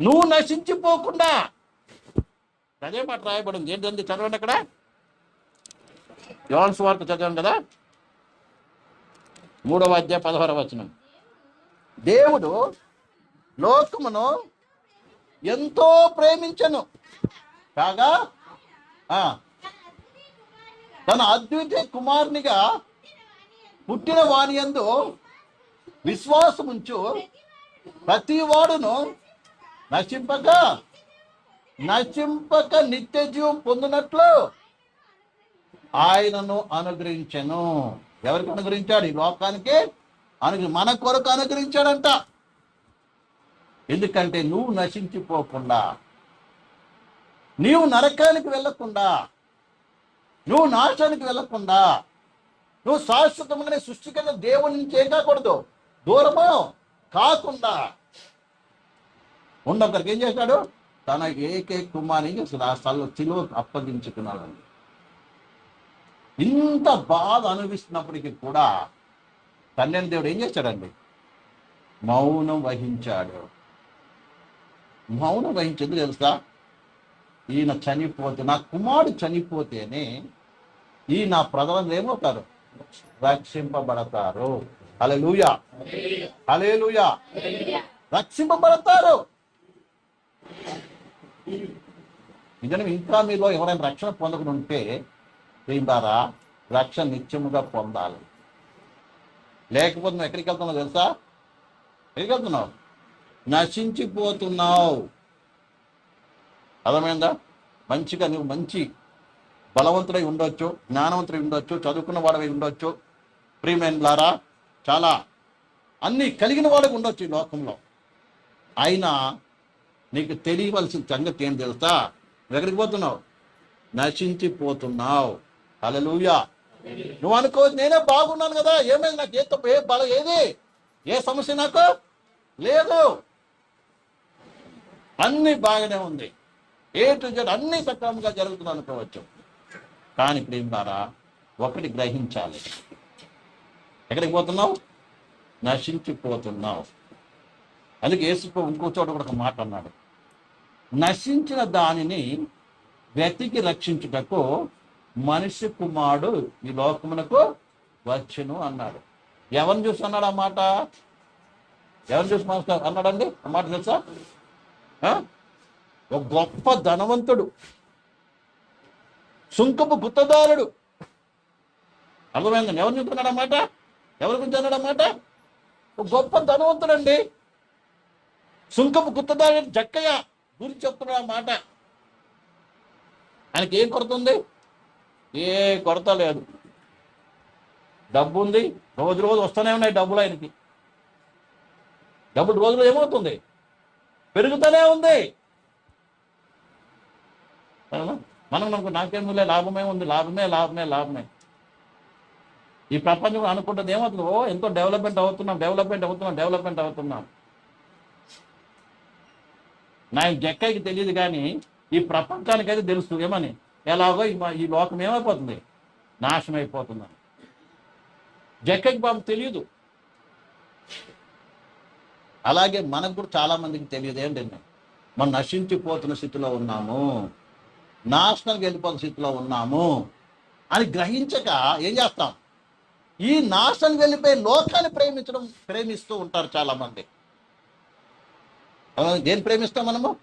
నువ్వు నశించిపోకుండా. అదే మాట రాయబడింది. ఏంటంది చదవండి అక్కడ. యోన్స్ వార్త చదవండి కదా. మూడవ అధ్యాయ పదహార వచనం. దేవుడు లోకమును ఎంతో ప్రేమించను. కాగా? ఆ, తన అద్వితీయ కుమారునిగా పుట్టిన వాని యందు విశ్వాసముంచు ప్రతి వాడును నశింపక నశింపక నిత్య జీవం పొందినట్లు ఆయనను అనుగ్రహించను. ఎవరికి అనుగ్రహించాడు? ఈ లోకానికి అనుగ్ర మన కొరకు అనుగ్రహించాడంట. ఎందుకంటే నువ్వు నశించిపోకుండా నీవు నరకానికి వెళ్ళకుండా నువ్వు నాశానికి వెళ్ళకుండా నువ్వు శాశ్వతమైన సృష్టికైన దేవుని నుంచి ఏం కాకూడదు? దూరము కాకుండా ఉండొకరికి ఏం చేశాడు? తన ఏకే కుమారిని అసలు ఆ స్థలంలో చిలువ అప్పగించుకున్నాడు ఇంత బాధ అనుభవిస్తున్నప్పటికీ కూడా తండ్రి దేవుడు ఏం చేశాడండి? మౌనం వహించాడు. మౌనం వహించింది తెలుసా? ఈయన చనిపోతే నా కుమారుడు చనిపోతేనే ఈ నా ప్రజలు ఏమవుతారు? రక్షింపబడతారు. అలెలుయా అలేలుయా రక్షింపబడతారు. నిజంగా ఇంకా మీలో ఎవరైనా రక్షణ పొందకుండా ఉంటే ఏంటారా రక్షణ నిత్యముగా పొందాలి. లేకపోతే నువ్వు ఎక్కడికి వెళ్తున్నావు తెలుసా? ఎక్కడికి వెళ్తున్నావు? నశించిపోతున్నావు. అర్థమైందా? మంచిగా నువ్వు మంచి బలవంతుడై ఉండొచ్చు జ్ఞానవంతుడై ఉండొచ్చు చదువుకున్న వాడవై ఉండొచ్చు. ప్రియమైనలారా చాలా అన్ని కలిగిన వాడికి ఉండొచ్చు ఈ లోకంలో. అయినా నీకు తెలియవలసిన సంగతి ఏం తెలుసా? నువ్వు ఎక్కడికి పోతున్నావు? నశించిపోతున్నావు. అలలుయా నువ్వు అనుకో నేనే బాగున్నాను కదా. ఏమైంది నాకు? ఏ తప్పు? ఏ బల ఏది? ఏ సమస్య నాకు? లేదు. అన్ని బాగానే ఉంది. ఏ టు జెడ్ అన్ని సక్రమంగా జరుగుతుంది అనుకోవచ్చు. కానీ ఇప్పుడు ఏం ద్వారా ఒకటి గ్రహించాలి. ఎక్కడికి పోతున్నావు? నశించిపోతున్నావు. అందుకే యేసు ఇంకో చోట కూడా ఒక మాట అన్నాడు. నశించిన దానిని వెతికి రక్షించుటకు మనిషి కుమారుడు ఈ లోకమునకు వచ్చును అన్నాడు. ఎవరిని చూసి అన్నాడు ఆ మాట? ఎవరిని చూసి మనసు అన్నాడండి? ఆ మాట తెలుసా? ఆ? ఒక గొప్ప ధనవంతుడు. సుంకపు గుత్తదారుడు. అర్థమైందండి? ఎవరిని చెప్తున్నాడు అన్నమాట ఎవరి గురించి అన్నాడు అన్నమాట ఒక గొప్ప ధనవంతుడండి. సుంకపు గుత్తదారుడు జక్కయ్య. గురించి చెప్తున్నాడు ఆ మాట. ఆయనకి ఏం కొరత ఉంది? ఏ కొరత లేదు. డబ్బు ఉంది రోజు రోజు వస్తూనే ఉన్నాయి డబ్బులు ఆయనకి. డబ్బులు రోజులు ఏమవుతుంది? పెరుగుతూనే ఉంది. మనం మనకు నాకేములే లాభమే ఉంది లాభమే లాభమే లాభమే. ఈ ప్రపంచం అనుకుంటుంది ఏమవుతుంది? ఓ ఎంతో డెవలప్మెంట్ అవుతున్నాం డెవలప్మెంట్ అవుతున్నాం డెవలప్మెంట్ అవుతున్నాం. నాకు జక్కకి తెలియదు కానీ ఈ ప్రపంచానికి అయితే తెలుసు. ఏమని? ఎలాగో ఈ మా- ఈ లోకం ఏమైపోతుంది? నాశనం అయిపోతుందని జక్కకి బాబు తెలియదు. అలాగే మనకు కూడా చాలా మందికి తెలియదు. ఏంటండి మనం నశించిపోతున్న స్థితిలో ఉన్నాము. నాశనానికి వెళ్ళిపోతున్న స్థితిలో ఉన్నాము అని గ్రహించక ఏం చేస్తాం? ఈ నాశనం వెళ్ళిపోయి లోకాన్ని ప్రేమించడం ప్రేమిస్తూ ఉంటారు చాలా దేని ప్రేమిస్తాం మనము?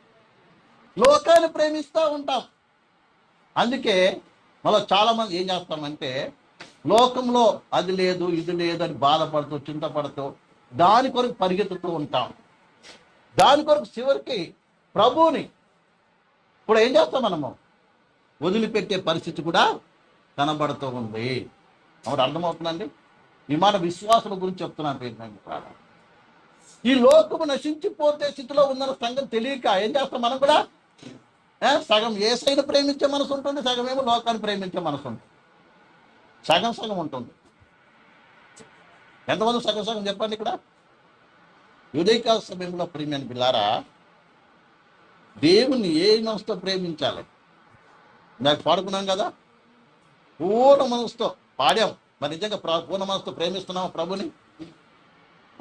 లోకాన్ని ప్రేమిస్తూ ఉంటాం. అందుకే మళ్ళీ చాలామంది ఏం చేస్తామంటే లోకంలో అది లేదు ఇది లేదు అని బాధపడుతూ చింతపడుతూ దాని కొరకు పరిగెత్తుతూ ఉంటాం. దాని కొరకు చివరికి ప్రభువుని ఇప్పుడు ఏం చేస్తాం మనము? వదిలిపెట్టే పరిస్థితి కూడా కనబడుతూ ఉంది. అప్పుడు అర్థమవుతుందండి? ఈ మాట విశ్వాసుల గురించి చెప్తున్నాను పేరు కాదు ఈ లోకము నశించిపోతే స్థితిలో ఉందన్న సంగతి తెలియక ఏం చేస్తాం మనం కూడా? సగం ఏ సైడ్ ప్రేమించే మనసు ఉంటుంది సగం ఏమో లోకాన్ని ప్రేమించే మనసు ఉంటుంది. సగం సగం ఉంటుంది. ఎంతమంది సగం సగం చెప్పండి ఇక్కడ? ఉదయకాల సమయంలో ప్రేమిని పిల్లారా దేవుణ్ణి ఏ మనసుతో ప్రేమించాలి? నాకు పాడుకున్నాం కదా? పూర్ణ మనసుతో పాడాం. మరి నిజంగా పూర్ణ మనసుతో ప్రేమిస్తున్నాం ప్రభుని?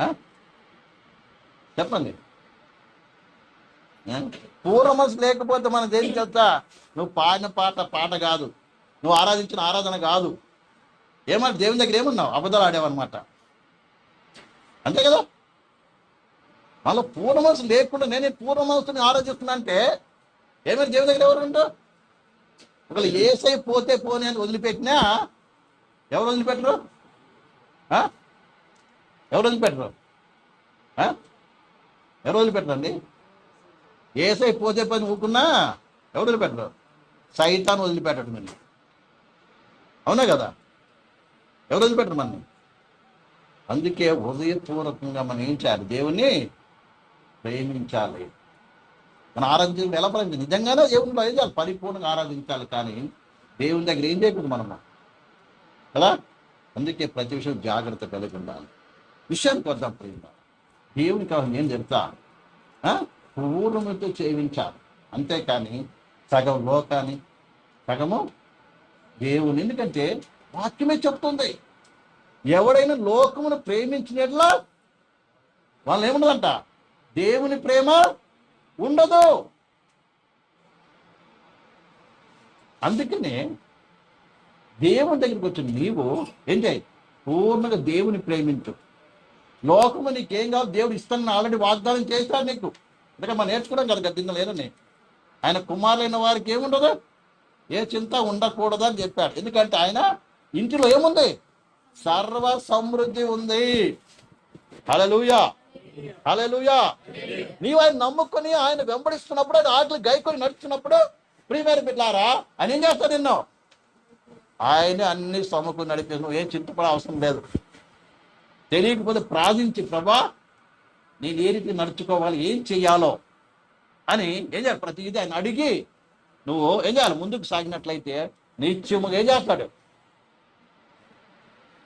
ఆ? చెప్పండి. ఏ? లేకపోతే మన దేనికి తెలుసా నువ్వు పాడిన పాట పాట కాదు. నువ్వు ఆరాధించిన ఆరాధన కాదు. ఏమంటే దేవుని దగ్గర ఏమున్నావు? అబద్ధాలు ఆడేవన్నమాట. అంతే కదా? మళ్ళీ పూర్ణమనసు లేకుండా నేను ఈ మనసుని ఆరాధిస్తున్నా అంటే ఏమైనా దేవుని దగ్గర ఎవరు ఉంటారు ఒకవేళ ఏసై పోతే పోనీ అని వదిలిపెట్టినా ఎవరు వదిలిపెట్టరు? ఆ? ఎవరు వదిలిపెట్టరు? ఆ? ఎవరు వదిలిపెట్టరండి ఏసై పోతే పని ఊకున్నా ఎవరు వదిలిపెట్టరు సైతాన్ని వదిలిపెట్టడం అండి. అవునా కదా? ఎవరు వదిలిపెట్టరు మనని? అందుకే హృదయపూర్వకంగా మనం ఏం చేయాలి? దేవుణ్ణి ప్రేమించాలి. మనం ఆరాధించడం ఎలా ప్రేమించాలి నిజంగానే దేవుని ఏం చేయాలి. పరిపూర్ణంగా ఆరాధించాలి కానీ దేవుని దగ్గర ఏం చేయకూడదు మనము? కదా? అందుకే ప్రతి విషయం జాగ్రత్త కలిగి ఉండాలి. విషయానికి వద్దాం ప్రేమ. దేవుని కావాలి నేను చెప్తా. పూర్ణముతో చేయించాలి. అంతేకాని సగం లోకాన్ని సగము దేవుని. ఎందుకంటే వాక్యమే చెప్తుంది. ఎవడైనా లోకమును ప్రేమించినట్లా వాళ్ళు ఏముండదంట? దేవుని ప్రేమ ఉండదు. అందుకనే దేవుని దగ్గరికి వచ్చిన నీవు ఏం చేయి? పూర్ణంగా దేవుని ప్రేమించు. లోకము నీకేం కాదు దేవుడు ఇస్తానని ఆల్రెడీ వాగ్దానం చేశాడు నీకు. అందుకే మనం నేర్చుకోవడం కదా గద్దింద లేదని. ఆయన కుమారులైన వారికి ఏముండదు? ఏ చింత ఉండకూడదు అని చెప్పాడు. ఎందుకంటే ఆయన ఇంటిలో ఏముంది? సర్వ సమృద్ధి ఉంది. హలలుయా హలలుయా నీవు ఆయన నమ్ముకొని ఆయన వెంబడిస్తున్నప్పుడు ఆయన ఆటలు గైకొని నడుచున్నప్పుడు ప్రియమైన బిడ్డారా ఆయన ఏం చేస్తాడు నిన్ను? ఆయన అన్ని సమకూరి నడిపేసి నువ్వు ఏం చింతపడే అవసరం లేదు. తెలియకపోతే ప్రార్థించి ప్రభా నేను ఏ రీతి నడుచుకోవాలి? ఏం చెయ్యాలో? అని ఏం చేయాలి? ప్రతిదీ ఆయన అడిగి నువ్వు ఏం చేయాలి? ముందుకు సాగినట్లయితే నిత్యముగా ఏం చేస్తాడు?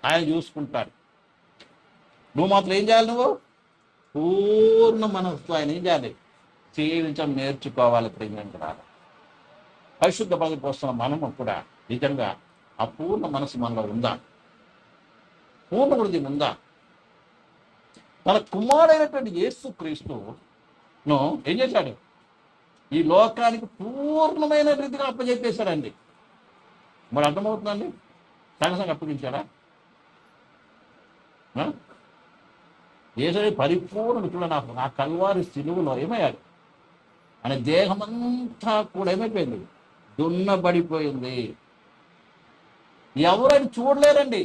ఆయన చూసుకుంటాడు. నువ్వు మాత్రం ఏం చేయాలి నువ్వు? పూర్ణ మనస్సు ఆయన ఏం చేయాలి? సేవించడం నేర్చుకోవాలి ప్రేమించరాలి పరిశుద్ధ పదవి వస్తున్న మనము కూడా నిజంగా ఆ పూర్ణ మనసు మనలో ఉందా? పూర్ణ హృదయం ఉందా? తన కుమారుడైనటువంటి యేసు క్రీస్తును ఏం చేశాడు? ఈ లోకానికి పూర్ణమైన రీతిగా అప్పచెప్పేశాడండి మరి అర్థమవుతుందండి? సంగసంగా అప్పగించాడా? ఏసరి పరిపూర్ణ ఇప్పుడు నాకు నా కల్వారి సిలువలో ఏమయ్యాడు? అనే దేహమంతా కూడా ఏమైపోయింది? దున్నబడిపోయింది. ఎవరైనా చూడలేరండి.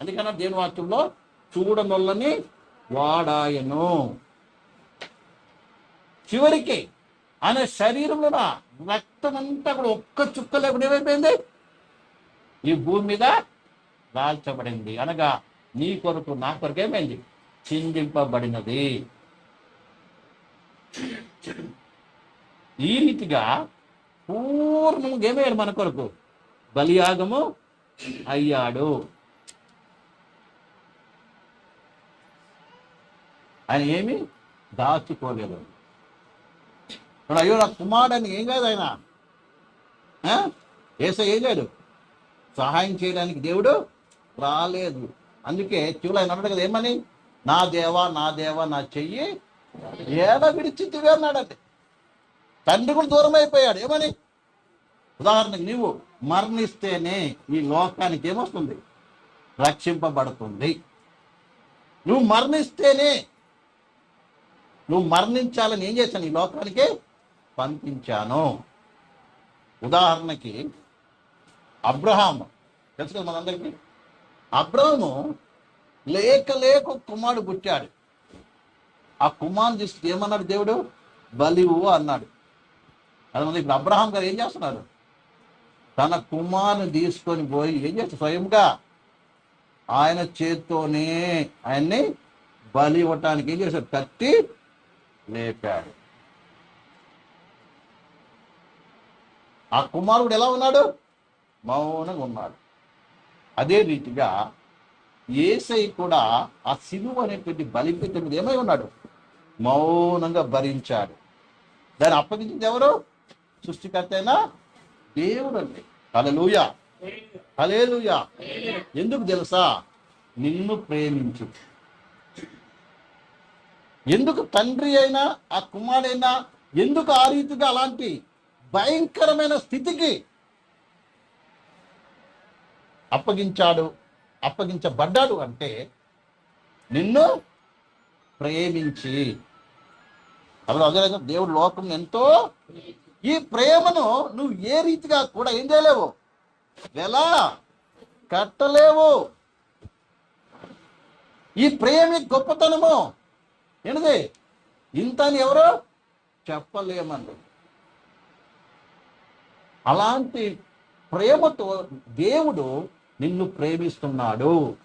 అందుకన్నా దేని వాక్యంలో చూడనొల్లని వాడాయను. చివరికి ఆయన శరీరంలో రక్తం అంతా కూడా ఒక్క చుక్క లేకుండా ఏమైపోయింది? ఈ భూమి మీద రాల్చబడింది అనగా నీ కొరకు నా కొరకు ఏమైంది? చిందింపబడినది. ఈ రీతిగా పూర్ణంగా ఏమయ్యాడు మన కొరకు? బలియాగము అయ్యాడు. ఆయన ఏమి దాచుకోలేదు. ఇప్పుడు అయ్యో నా కుమారుడని ఏం కాదు ఆయన. ఆ? ఏస ఏం లేడు సహాయం చేయడానికి దేవుడు రాలేదు. అందుకే చివులు ఆయన అన్నాడు కదా ఏమని? నా దేవా నా దేవా నా చెయ్యి ఏడ విడిచితివి అన్నాడంటే తండ్రి కూడా దూరం అయిపోయాడు. ఏమని? ఉదాహరణకు నీవు మరణిస్తేనే ఈ లోకానికి ఏమొస్తుంది? రక్షింపబడుతుంది. నువ్వు మరణిస్తేనే నువ్వు మరణించాలని ఏం చేశాను? ఈ లోకానికి పంపించాను. ఉదాహరణకి అబ్రహాం తెలుసు కదా మనందరికీ? అబ్రహము లేక లేక కుమారుడు పుట్టాడు. ఆ కుమారుని చూసి ఏమన్నాడు దేవుడు? బలివు అన్నాడు. అది మన ఇప్పుడు అబ్రహాం గారు ఏం చేస్తున్నారు? తన కుమారుని తీసుకొని పోయి ఏం చేస్తారు? స్వయంగా ఆయన చేత్తోనే ఆయన్ని బలి ఇవ్వటానికి ఏం చేశారు? కత్తి లేపాడు ఆ కుమారుడు ఎలా ఉన్నాడు? మౌనంగా ఉన్నాడు. అదే రీతిగా ఏసై కూడా ఆ సిలువ అనేటువంటి బలిపీఠం మీద ఏమై ఉన్నాడు? మౌనంగా భరించాడు. దాన్ని అప్పగించింది ఎవరు? సృష్టికర్త అయినా దేవుడు అండి హలలుయా హలేలుయా ఎందుకు తెలుసా? నిన్ను ప్రేమించు. ఎందుకు తండ్రి అయినా ఆ కుమారుడైనా ఎందుకు ఆ రీతిగా అలాంటి భయంకరమైన స్థితికి అప్పగించాడు అప్పగించబడ్డాడు అంటే నిన్ను ప్రేమించి. అప్పుడు అదే దేవుడు లోకం ఎంతో ఈ ప్రేమను నువ్వు ఏ రీతిగా కూడా ఏం చేయలేవు ఎలా కట్టలేవు. ఈ ప్రేమ గొప్పతనము ఏంటిది? ఇంత అని ఎవరు? చెప్పలేమండి. అలాంటి ప్రేమతో దేవుడు నిన్ను ప్రేమిస్తున్నాడు.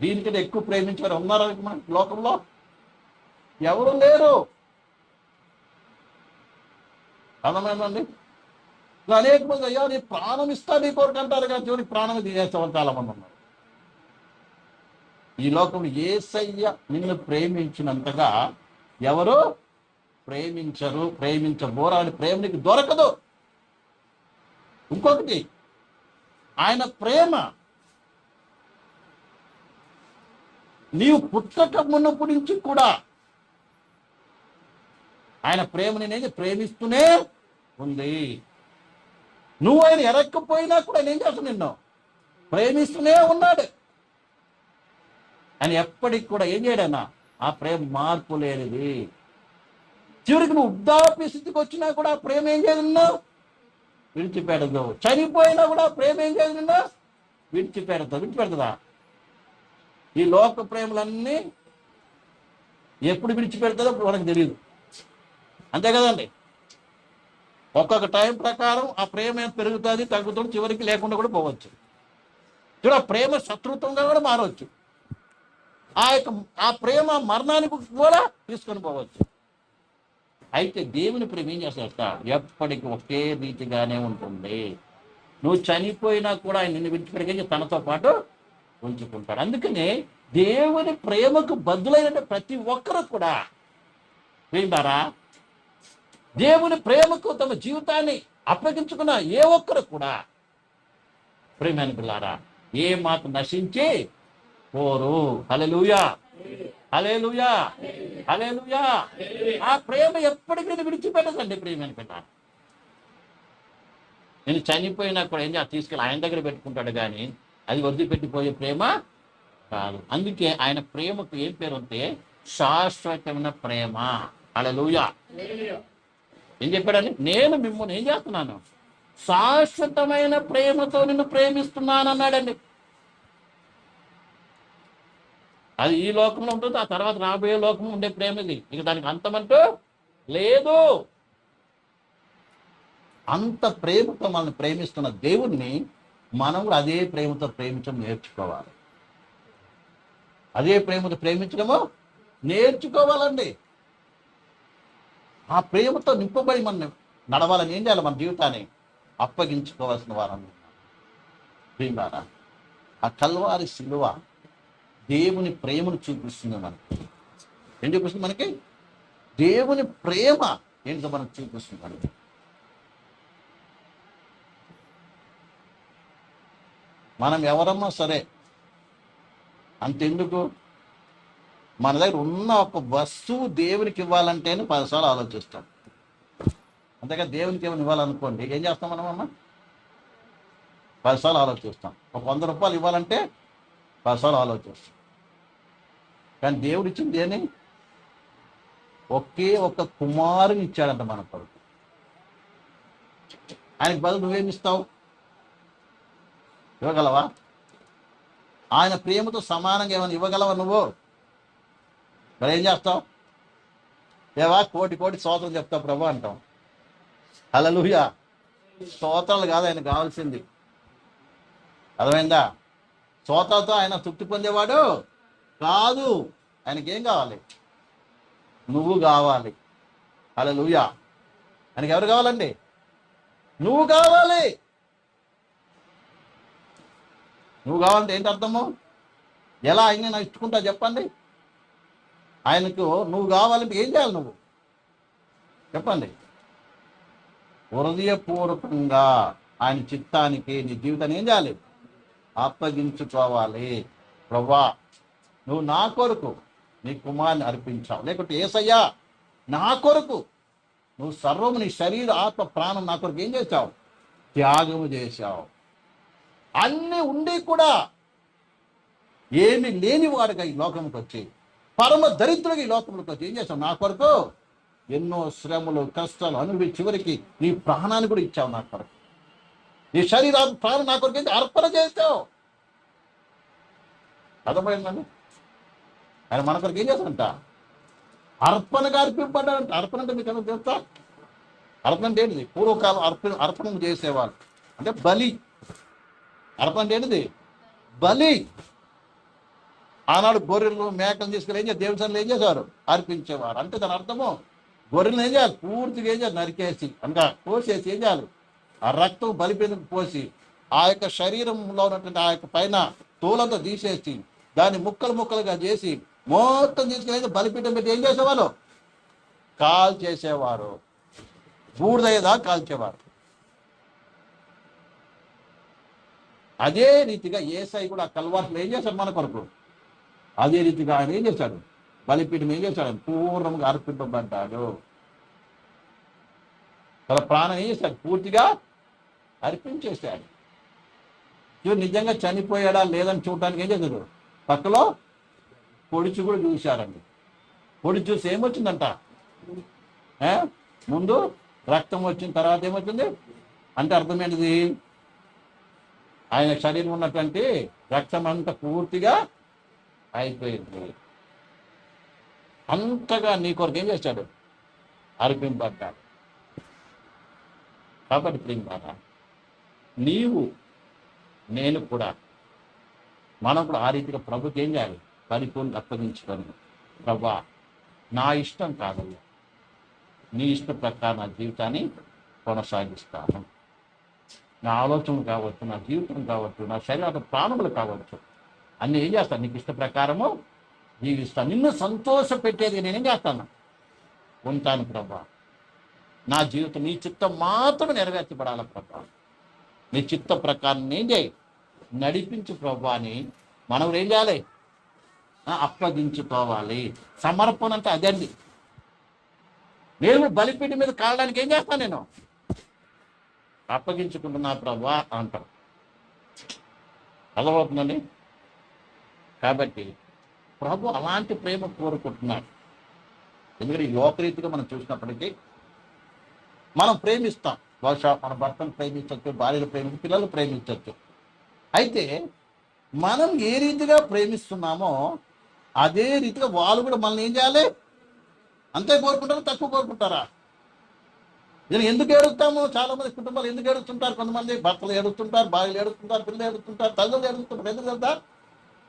దీనికంటే ఎక్కువ ప్రేమించారు ఉన్నారా మన లోకంలో? ఎవరు లేరు? అర్థమైందండి అనేక మంది అయ్యా నీ ప్రాణం ఇస్తా నీ కొరకు అంటారు కానీ చివరికి ప్రాణం తీసేస్తామని చాలా మంది ఉన్నారు. ఈ లోకం ఏసయ్య నిన్ను ప్రేమించినంతగా ఎవరు ప్రేమించరు ప్రేమించబోరాని ప్రేమ నీకు దొరకదు. ఇంకొకటి ఆయన ప్రేమ నీవు పుట్టక మునుపు నుంచి కూడా ఆయన ప్రేమని నేను ప్రేమిస్తూనే ఉంది. నువ్వు ఆయన ఎరక్కపోయినా కూడా నేను చేస్తాను నిన్ను? ప్రేమిస్తూనే ఉన్నాడు. అని ఎప్పటికి కూడా ఏం చేయడన్నా? ఆ ప్రేమ మార్పు లేనిది. చివరికి నువ్వు వృద్ధాప్య స్థితికి వచ్చినా కూడా ఆ ప్రేమ ఏం చేయదు నిన్ను? విడిచిపెడదు చనిపోయినా కూడా ప్రేమ ఏం చేయదు నిన్ను? విడిచిపెడతా విడిచిపెడతదా? ఈ లోక ప్రేమలన్నీ ఎప్పుడు విడిచిపెడతాదో అప్పుడు మనకు తెలియదు అంతే కదండి? ఒక్కొక్క టైం ప్రకారం ఆ ప్రేమ పెరుగుతుంది తగ్గుతుంది చివరికి లేకుండా కూడా పోవచ్చు. చూడ ఆ ప్రేమ శత్రుత్వంగా కూడా మారవచ్చు. ఆ యొక్క ఆ ప్రేమ మరణానికి కూడా తీసుకొని పోవచ్చు. అయితే దేవుని ప్రేమ ఏం చేస్తాడు ఎప్పటికీ ఒకే రీతిగానే ఉంటుంది. నువ్వు చనిపోయినా కూడా ఆయన నిన్ను విడిచిపెట్టి తనతో పాటు ఉంచుకుంటాడు. అందుకనే దేవుని ప్రేమకు బదులైన ప్రతి ఒక్కరు కూడా ప్రేమారా దేవుని ప్రేమకు తమ జీవితాన్ని అప్పగించుకున్న ఏ ఒక్కరు కూడా ప్రేమని పిల్లారా ఏ మాకు నశించి పోరు. హలెలుయా హలేలుయా హలేలుయా ఆ ప్రేమ ఎప్పటికీ నేను విడిచిపెట్టదండి ప్రేమని పెట్టాలి. నేను చనిపోయినా కూడా ఏం తీసుకెళ్ళి ఆయన దగ్గర పెట్టుకుంటాడు కానీ అది వదిలిపెట్టిపోయే ప్రేమ కాదు. అందుకే ఆయన ప్రేమకు ఏం పేరు అంటే శాశ్వతమైన ప్రేమ. అలలుయా ఏం చెప్పాడని నేను మిమ్మల్ని ఏం చేస్తున్నాను? శాశ్వతమైన ప్రేమతో నిన్ను ప్రేమిస్తున్నాను అన్నాడండి అది ఈ లోకంలో ఉంటుంది ఆ తర్వాత రాబోయే లోకం ఉండే ప్రేమ ఇది. ఇక దానికి అంతమంటూ లేదు. అంత ప్రేమతో మనల్ని ప్రేమిస్తున్న దేవుణ్ణి మనం కూడా అదే ప్రేమతో ప్రేమించడం నేర్చుకోవాలి. అదే ప్రేమతో ప్రేమించడము నేర్చుకోవాలండి. ఆ ప్రేమతో నింపబడి మనం నడవాలని ఏం చేయాలి మన జీవితాన్ని? అప్పగించుకోవాల్సిన వారం ప్రియులారా ఆ కల్వారి శిలువ దేవుని ప్రేమను చూపిస్తుంది మనకి. ఏం చూపిస్తుంది మనకి? దేవుని ప్రేమ ఏంటో మనకు చూపిస్తుంది మనకి మనం ఎవరమ్మా సరే అంతెందుకు? మన దగ్గర ఉన్న ఒక వస్తువు దేవునికి ఇవ్వాలంటేనే పదిసార్లు ఆలోచిస్తాం. అంతేగా దేవునికి ఏమైనా ఇవ్వాలనుకోండి ఏం చేస్తాం మనం అమ్మ పదిసార్లు ఆలోచిస్తాం. ఒక వంద రూపాయలు ఇవ్వాలంటే పదిసార్లు ఆలోచిస్తాం కానీ దేవుడు ఇచ్చింది ఏని ఒకే ఒక కుమారుని ఇచ్చాడంట మన కొరకు ఆయనకి బదులు నువ్వేమిస్తావు ఇవ్వగలవా? ఆయన ప్రేమతో సమానంగా ఏమైనా ఇవ్వగలవా నువ్వు? మరి ఏం చేస్తావు? ఏవా కోటి కోటి స్తోత్రం చెప్తావు ప్రభు అంటాం. హలలుయా స్తోత్రాలు కాదు ఆయన కావాల్సింది. అర్థమైందా? సోతాతో ఆయన తృప్తి పొందేవాడు? కాదు. ఆయనకి ఏం కావాలి? నువ్వు కావాలి. అలా లూయా ఆయనకి ఎవరు కావాలండి? నువ్వు కావాలి. నువ్వు కావాలంటే ఏంటి అర్థము? ఎలా ఆయన నచ్చుకుంటా ఇచ్చుకుంటా చెప్పండి. ఆయనకు నువ్వు కావాలంటే ఏం చేయాలి నువ్వు? చెప్పండి. హృదయపూర్వకంగా ఆయన చిత్తానికి నీ జీవితాన్ని ఏం చేయాలి? అప్పగించుకోవాలి ప్రవ్వా నువ్వు నా కొరకు నీ కుమార్ని అర్పించావు. లేకుంటే ఏసయ్యా నా కొరకు నువ్వు సర్వము నీ శరీర ఆత్మ ప్రాణం నా కొరకు ఏం చేశావు? త్యాగము చేశావు. అన్నీ ఉండి కూడా ఏమి లేనివాడుగా ఈ లోకంకి వచ్చి పరమ దరిద్రుడిగా ఈ లోకంలోకి వచ్చి ఏం చేశావు? నా కొరకు ఎన్నో శ్రమలు కష్టాలు అనుభవి చివరికి నీ ప్రాణాన్ని కూడా ఇచ్చావు నా కొరకు. నీ శరీర ప్రాణం నా కొరకు ఏంటి? అర్పణ చేస్తావు అర్థమైందండి? ఆయన మన కొరకు ఏం చేస్తాడంట అర్పణగా అర్పింపడ్డాడంట అర్పణ అంటే మీకు ఏమైనా తెలుస్తా అర్పణ అంటే ఏంటిది? పూర్వకాలం అర్పణ అర్పణం చేసేవాళ్ళు. అంటే బలి. అర్పణ అంటే ఏంటిది? బలి. ఆనాడు గొర్రెలు మేకలు తీసుకుని ఏం చేయాలి దేవస్థానంలో ఏం చేసేవారు అర్పించేవారు. అంటే దాని అర్థము గొర్రెలు ఏం చేయాలి? పూర్తిగా ఏం చేయాలి? నరికేసి అనగా కోసేసి ఏం చేయాలి? ఆ రక్తం బలిపేందుకు పోసి ఆ యొక్క శరీరంలో ఉన్నటువంటి ఆ యొక్క పైన తోలంతా తీసేసి దాన్ని ముక్కలు ముక్కలుగా చేసి మొత్తం తీసుకెళ్ళి బలిపీఠం పెట్టి ఏం చేసేవాళ్ళు? కాల్ చేసేవారు. బూడిదయ్యేదా కాల్చేవారు అదే రీతిగా ఏసై కూడా ఆ ఏం చేశాడు మన కొరకు? అదే రీతిగా ఆయన ఏం చేశాడు? బలిపీఠం ఏం చేశాడు? పూర్ణంగా అర్పింపబడ్డాడు. తన ప్రాణం ఏం చేశాడు? పూర్తిగా అర్పించేశాడు. ఇవి నిజంగా చనిపోయాడా లేదని చూడటానికి ఏం చేశారు? పక్కలో పొడిచి కూడా చూశారండి. పొడి చూసి ఏమొచ్చిందంట? ముందు రక్తం వచ్చిన తర్వాత ఏమొచ్చింది? అంటే అర్థమైనది ఆయన శరీరం ఉన్నటువంటి రక్తం అంతా పూర్తిగా అయిపోయింది. అంతగా నీ కొరకు ఏం చేశాడు? అర్పింపడ్డాడు కాబట్టి ప్రియంగా నీవు నేను కూడా మనం కూడా ఆ రీతిగా ప్రభుకి ఏం చేయాలి? పరిపూర్ణ అప్పగించుకొని ప్రభా నా ఇష్టం కాదయ్యా. నీ ఇష్ట ప్రకారం నా జీవితాన్ని కొనసాగిస్తాను. నా ఆలోచనలు కావచ్చు నా జీవితం కావచ్చు నా శరీర ప్రాణములు కావచ్చు అన్నీ ఏం చేస్తాను? నీకు ఇష్ట ప్రకారము జీవిస్తాను. నిన్ను సంతోష పెట్టేది నేనేం చేస్తాను? ఉంటాను ప్రభా. నా జీవితం నీ చిత్తం మాత్రం నెరవేర్చబడాలి ప్రభా. నీ చిత్త ప్రకారం ఏం చేయి. నడిపించు ప్రభు అని మనం ఏం చేయాలి? ఆ, అప్పగించుకోవాలి సమర్పణ అంటే అదండి నేను బలిపీఠం మీద కాలడానికి ఏం చేస్తాను నేను? అప్పగించుకుంటున్నా ప్రభా అంటాం అలవవుతుందండి కాబట్టి ప్రభు అలాంటి ప్రేమ కోరుకుంటున్నాడు. ఎందుకంటే యువకరీతిగా మనం చూసినప్పటికీ మనం ప్రేమిస్తాం. బహుశా మన భర్తను ప్రేమించవచ్చు భార్యను ప్రేమించవచ్చు పిల్లలు ప్రేమించవచ్చు అయితే మనం ఏ రీతిగా ప్రేమిస్తున్నామో అదే రీతిగా వాళ్ళు కూడా మనల్ని ఏం చేయాలి? అంతే కోరుకుంటారా? తక్కువ కోరుకుంటారా? నేను ఎందుకు ఏడుస్తాము? చాలా మంది కుటుంబాలు ఎందుకు ఏడుస్తుంటారు? కొంతమంది భర్తలు ఏడుస్తుంటారు భార్యలు ఏడుస్తుంటారు పిల్లలు ఏడుస్తుంటారు తల్లులు ఏడుస్తుంటారు ఎందుకు తెలుసా?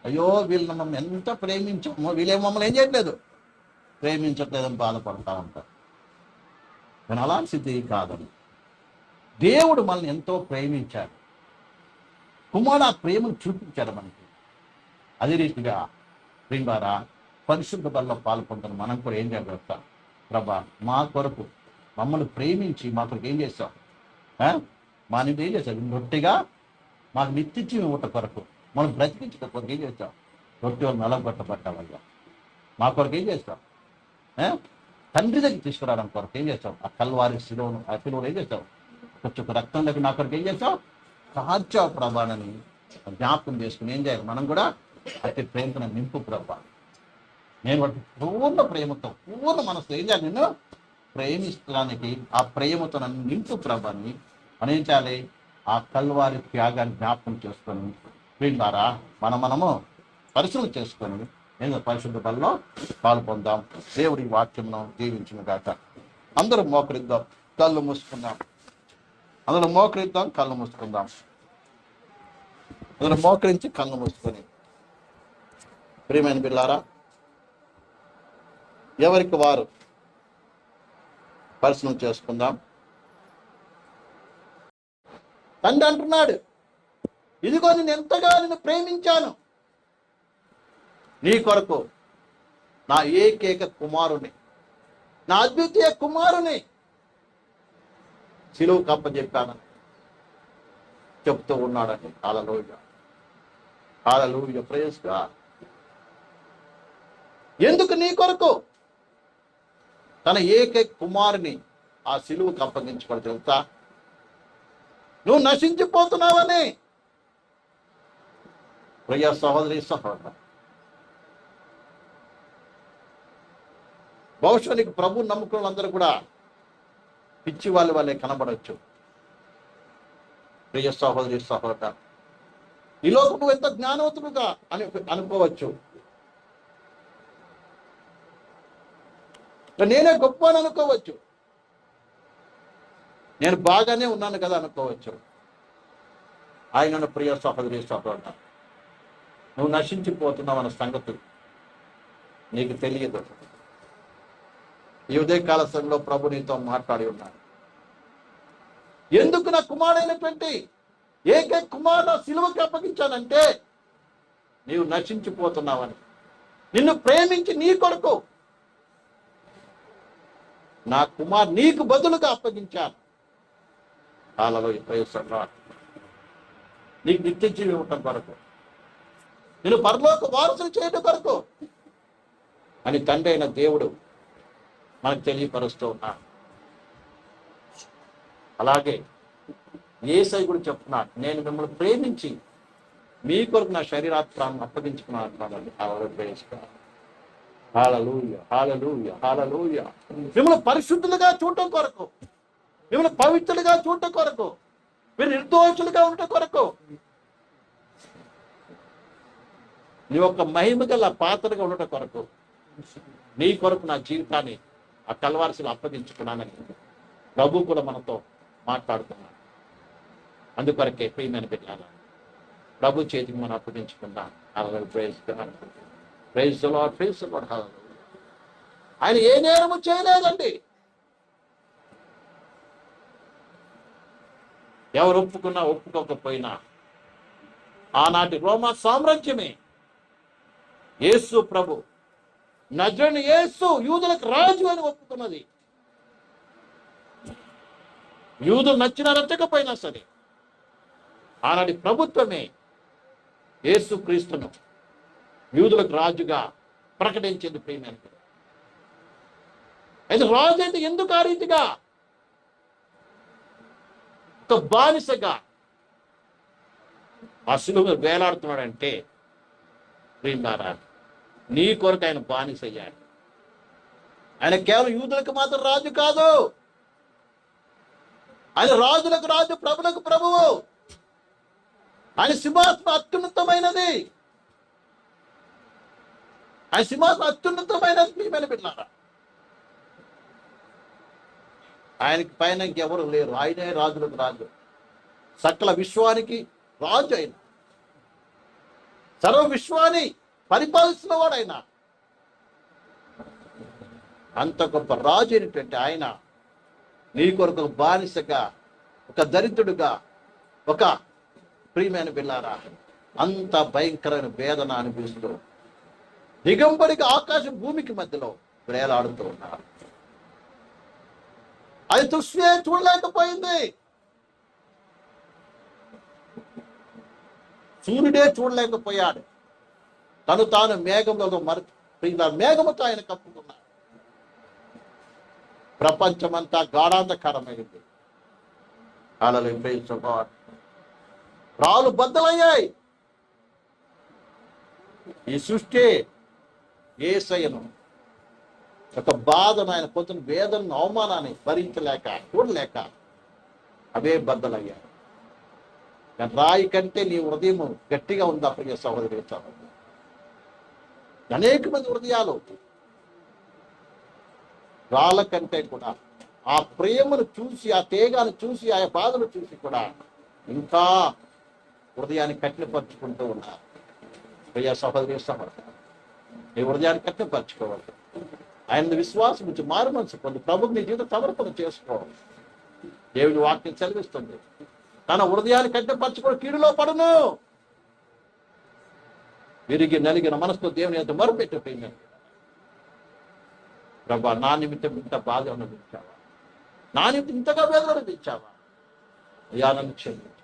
అయ్యో వీళ్ళు మమ్మల్ని ఎంత ప్రేమించామో వీళ్ళే మమ్మల్ని ఏం చేయట్లేదు? ప్రేమించట్లేదని బాధపడతా ఉంటారు. కానీ అలాంటి స్థితి కాదండి. దేవుడు మనల్ని ఎంతో ప్రేమించాడు. కుమారుడు ఆ ప్రేమను చూపించాడు మనకి. అదే రీతిగా ప్రింగారా పరిశుద్ధ బల్లో పాల్పొందుతున్న మనం కూడా ఏం చేయగలుగుతాం ప్రభా మా కొరకు మమ్మల్ని ప్రేమించి మా కొరకు ఏం చేస్తాం మా నుండి ఏం చేస్తాం రొట్టెగా మాకు నిత్యజీవి ఇవ్వట కొరకు మనం బ్రతికించట కొరకు ఏం చేస్తాం రొట్టె వాళ్ళు నలగొట్టబట్టావయ్యా మా కొరకు ఏం చేస్తాం తండ్రి దగ్గర తీసుకురావడం కొరకు ఏం చేస్తాం ఆ కల్వారి శిలువను ఆ శిలువను ఏం చేస్తాం కొంచెం రక్తం దగ్గర నా కొరకు ఏం చేస్తావు సాధ్య ప్రభానని జ్ఞాపకం చేసుకుని ఏం చేయాలి? మనం కూడా అతి ప్రేమను నింపు ప్రభా. నేను వాటి పూర్ణ ప్రేమతో పూర్ణ మనసుతో ఏం చేయాలి నేను ప్రేమించడానికి ఆ ప్రేమతో నన్ను నింపు ప్రభాని మనం ఏం చేయాలి ఆ కల్వారి త్యాగాన్ని జ్ఞాపకం చేసుకొని ద్వారా మనం మనము పరిశ్రమ చేసుకొని నేను పరిశుద్ధ బలలో పాల్పొందాం. దేవుడి వాక్యమును జీవించిన గాక అందరూ మోకరిద్దాం కళ్ళు మూసుకుందాం. అందులో మోకరిద్దాం కళ్ళు మూసుకుందాం. అందులో మోకరించి కళ్ళు మూసుకొని. ప్రియమైన బిళ్ళారా ఎవరికి వారు పరిశ్రమ చేసుకుందాం? తండ్రి అంటున్నాడు ఇదిగో నేను ఎంతగా నిన్ను ప్రేమించాను. నీ కొరకు నా ఏకైక కుమారుని నా అద్వితీయ కుమారుని సిలువు కప్ప చెప్పాను. చెప్తూ ఉన్నాడని కాలలోయ కాలలోయ ప్రేయస్గా ఎందుకు నీ కొరకు? తన ఏకైక కుమారుని ఆ సిలువుకు అప్పగించబడి తెలుసా? నువ్వు నశించిపోతున్నావని. ప్రియ సహోదరి సహోదరు బహుశా నీకు ప్రభు నమ్ముకున్న కూడా పిచ్చి వాళ్ళు వాళ్ళే కనబడవచ్చు ప్రియ సహోదరి సహోదర ఈ లోకం నువ్వు ఎంత జ్ఞానవంతుడుగా అని అనుకోవచ్చు. నేనే గొప్ప అని అనుకోవచ్చు. నేను బాగానే ఉన్నాను కదా అనుకోవచ్చు. ఆయనను ప్రియ సహోదరి సహోదర నువ్వు నశించిపోతున్నావు అన్న సంగతి నీకు తెలియదు. ఈ ఉదయకాల సమయంలో ప్రభు నీతో మాట్లాడి ఉన్నాడు. ఎందుకు నా కుమారుడైనటువంటి ఏకే కుమారుడు సిలువకి అప్పగించానంటే నీవు నశించిపోతున్నావని. నిన్ను ప్రేమించి నీ కొడుకు నా కుమార్ నీకు బదులుగా అప్పగించాను. కాలలో నీకు నిత్య జీవి ఇవ్వటం కొరకు నేను పరలోక వారసులు చేయడం కొరకు అని తండ్రి అయిన దేవుడు మనకు తెలియపరుస్తూ ఉన్నాడు. అలాగే ఏసై కూడా చెప్తున్నాడు నేను మిమ్మల్ని ప్రేమించి మీ కొరకు నా శరీరాత్రాన్ని అప్పగించుకున్నాను హాలలూయ హాలలూయ హాలలూయ. మిమ్మల్ని పరిశుద్ధులుగా చూడటం కొరకు మిమ్మల్ని పవిత్రులుగా చూడటం కొరకు మీరు నిర్దోషులుగా ఉండటం కొరకు నీ యొక్క మహిమ గల పాత్రగా ఉండటం కొరకు నీ కొరకు నా జీవితాన్ని ఆ కలవారసులు అప్పగించుకున్నానని ప్రభు కూడా మనతో మాట్లాడుతున్నాడు. అందుకొరకే ప్రియమైన పెట్టాలి ప్రభు చేతికి మనం అప్పగించుకుందాం. అలా ప్రైజ్ ప్రైజ్ ప్రైజ్ ఆయన ఏ నేరము చేయలేదండి. ఎవరు ఒప్పుకున్నా ఒప్పుకోకపోయినా ఆనాటి రోమా సామ్రాజ్యమే యేసు ప్రభు నజరని యేసు యూదులకు రాజు అని ఒప్పుకున్నది. యూదులు నచ్చిన నచ్చకపోయినా సరే ఆనాటి ప్రభుత్వమే యేసు క్రీస్తును యూదులకు రాజుగా ప్రకటించింది ప్రియమైన అయితే రాజు అయితే ఎందుకు ఆ రీతిగా? ఒక బానిసగా. అసలు వేలాడుతున్నాడంటే ప్రేమారాన్ని నీ కొరకు ఆయన బానిస అయ్యాడు ఆయన కేవలం యూదులకు మాత్రం రాజు కాదు. ఆయన రాజులకు రాజు ప్రభులకు ప్రభువు. ఆయన సింహాసనం అత్యున్నతమైనది. ఆయన సింహాసనం అత్యున్నతమైనది మీ మీద పెట్టినారా? ఆయనకి పైన ఇంకెవరు లేరు. ఆయనే రాజులకు రాజు. సకల విశ్వానికి రాజు ఆయన సర్వ విశ్వాన్ని పరిపాలిస్తున్న వాడు ఆయన అంత గొప్ప రాజు అయినటువంటి ఆయన నీ కొరకు ఒక బానిసగా ఒక దరిద్రుడుగా ఒక ప్రియమైన బిల్లారా అంత భయంకరమైన వేదన అనిపిస్తూ దిగంబడికి ఆకాశం భూమికి మధ్యలో వేలాడుతూ ఉన్నారు. అది దృష్టి చూడలేకపోయింది. సూర్యుడే చూడలేకపోయాడు. తను తాను మేఘంలో మరి మేఘముతో ఆయన కప్పుకున్నాడు. ప్రపంచమంతా గాఢాంధకరమైంది. అలలు రాళ్ళు బద్దలయ్యాయి. ఈ సృష్టి ఏసయ్యను ఒక బాధను ఆయన పొద్దున వేదనను అవమానాన్ని భరించలేక చూడలేక అవే బద్దలయ్యాయి. రాయి కంటే నీ హృదయం గట్టిగా ఉందా అప్పుడు సహోదరి సహోదరు. అనేక మంది హృదయాలు. రాళ్ళ కంటే కూడా ఆ ప్రేమను చూసి ఆ తేగాను చూసి ఆ బాధను చూసి కూడా ఇంకా హృదయాన్ని కఠినపరుచుకుంటూ ఉన్నారు. ప్రియ సహోదరి సహోదరు నీ హృదయాన్ని కఠినపరచుకోవాలి ఆయన విశ్వాసం నుంచి మారు మనసు పొంది ప్రభుని నీ జీవితం సమర్పణ చేసుకోవాలి దేవుని వాక్యం చదివిస్తుంది తన హృదయాన్ని కట్టిపరచుకొని కీడులో పడను. విరిగి నలిగిన మనసుతో దేవుని ఎంత మరుపెట్టిపోయింది. ప్రభా నా నిమిత్తం ఇంత బాధ అనుభవించావా? నా నిమిత్తం ఇంతగా వేదన అనుభవించావా? అయ్యా నన్ను క్షమించు.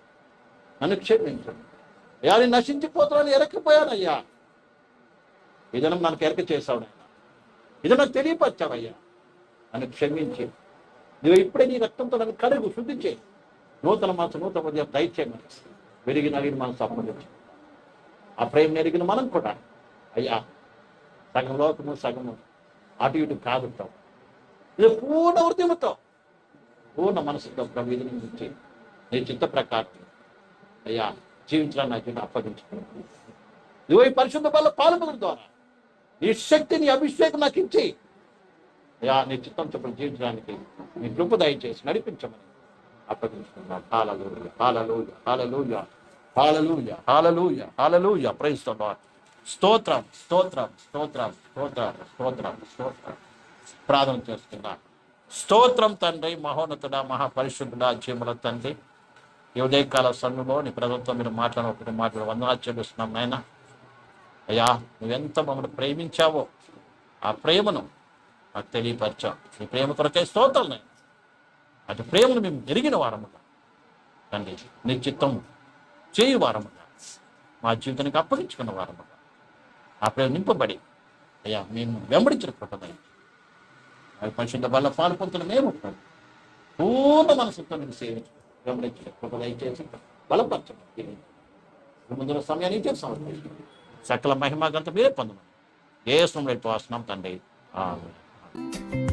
నన్ను క్షమించండి అయ్యా నేను నశించిపోతున్నాను ఎరక్కిపోయానయ్యా. ఇదనం మనకు ఎరక చేశావు నాయన. ఇది నాకు తెలియపరిచావయ్యా. నన్ను క్షమించి. నువ్వు ఇప్పుడే నీ రక్తంతో నన్ను కడుగు శుద్ధి చేయి. నూతన మనసు నూతన ఉదయం దయచేయమని విరిగి నలిగిన మనసు అప్పగించు. ఆ ప్రేమ ఎరిగిన మనం కూడా. అయ్యా సగం లోకము సగము అటు ఇటు కాదుతాం ఇది పూర్ణ వృద్ధిమతో పూర్ణ మనసుతో ప్రభు గురించి నుంచి నీ చిత్త ప్రకారం. అయ్యా జీవించడానికి నా జీవితం అప్పగించుకున్నాను నువ్వు ఈ పరిశుద్ధ బల పాలన ద్వారా నీ శక్తిని అభిషేకం నాకు ఇచ్చి అయ్యా నీ చిత్తం చెప్పిన జీవించడానికి నీ కృప దయచేసి నడిపించమని అప్పగించుకున్నాను హాలూయ హాలూయ హాలూయ హాలలుయ హాలూయ హాలూయ ప్రయిస్తున్నాను స్తోత్రం స్తోత్రం స్తోత్రం స్తోత్రం స్తోత్రం స్తోత్రం ప్రార్థన చేస్తున్నా. స్తోత్రం తండ్రి మహోన్నతుడ మహాపరిశుద్ధుడ జీముల తండ్రి. ఈ ఉదయకాల సమయంలో నీ ప్రభుత్వం మీరు మాట్లాడిన ఒకటి మాట్లాడి వందనాలు చెల్లిస్తున్నాం నాయన. అయ్యా నువ్వెంత మమ్మల్ని ప్రేమించావో ఆ ప్రేమను మాకు తెలియపరిచావు. నీ ప్రేమ కొరకే స్తోత్రం నాయన. అటు ప్రేమను మేము ఎరిగిన వారముగా తండ్రి నీ చిత్తం చేయు వారముగా మా జీవితానికి అప్పగించుకున్న వారముగా. ఆ ప్రేమ నింపబడి అయ్యా మేము వెంబడించిన కృపదయ. అది పరిశుద్ధ వల్ల పాలు పొందుతున్న మేము పూర్ణ మనసుతో నేను సేవించు వెంబడించిన కృప దయచేసి బలపరచండి. ముందున్న సమయాన్ని చేసి సమర్పించండి. సకల మహిమ గంత మీరే పొందమని. ఏ సమయంలో వస్తున్నాం తండ్రి. ఆమేన్.